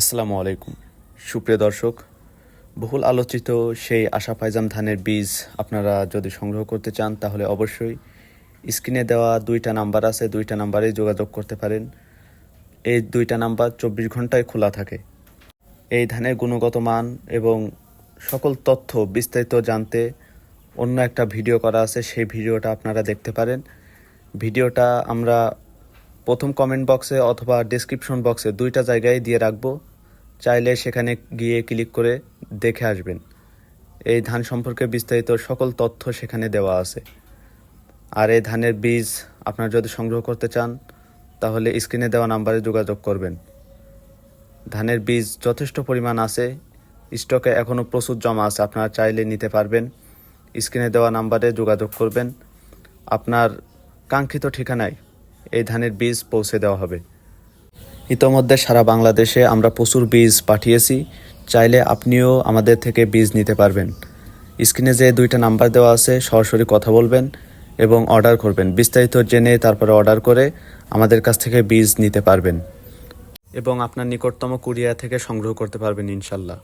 আসসালামু আলাইকুম। সুপ্রিয় দর্শক, বহুল আলোচিত সেই আশা পাইজাম ধানের বীজ আপনারা যদি সংগ্রহ করতে চান, তাহলে অবশ্যই স্ক্রিনে দেওয়া দুইটা নাম্বার আছে, দুইটা নাম্বারেই যোগাযোগ করতে পারেন। এই দুইটা নাম্বার চব্বিশ ঘন্টায় খোলা থাকে। এই ধানের গুণগত মান এবং সকল তথ্য বিস্তারিত জানতে অন্য একটা ভিডিও করা আছে, সেই ভিডিওটা আপনারা দেখতে পারেন। ভিডিওটা আমরা প্রথম কমেন্ট বক্সে অথবা ডেসক্রিপশন বক্সে দুইটা জায়গায় দিয়ে রাখব। চাইলে সেখানে গিয়ে ক্লিক করে দেখে আসবেন। এই ধান সম্পর্কে বিস্তারিত সকল তথ্য সেখানে দেওয়া আছে। আর এই ধানের বীজ আপনারা যদি সংগ্রহ করতে চান, তাহলে স্ক্রিনে দেওয়া নাম্বারে যোগাযোগ করবেন। ধানের বীজ যথেষ্ট পরিমাণ আছে স্টকে এখনও প্রচুর জমা আছে, আপনারা চাইলে নিতে পারবেন। স্ক্রিনে দেওয়া নাম্বারে যোগাযোগ করবেন। আপনার কাঙ্ক্ষিত ঠিকানায় এই ধানের বীজ পৌঁছে দেওয়া হবে। ইতোমধ্যে সারা বাংলাদেশে আমরা প্রচুর বীজ পাঠিয়েছি। চাইলে আপনিও আমাদের থেকে বীজ নিতে পারবেন। স্ক্রিনে যে দুইটা নাম্বার দেওয়া আছে, সরাসরি কথা বলবেন এবং অর্ডার করবেন। বিস্তারিত জেনে তারপরে অর্ডার করে আমাদের কাছ থেকে বীজ নিতে পারবেন এবং আপনার নিকটতম কুরিয়ার থেকে সংগ্রহ করতে পারবেন ইনশাল্লাহ।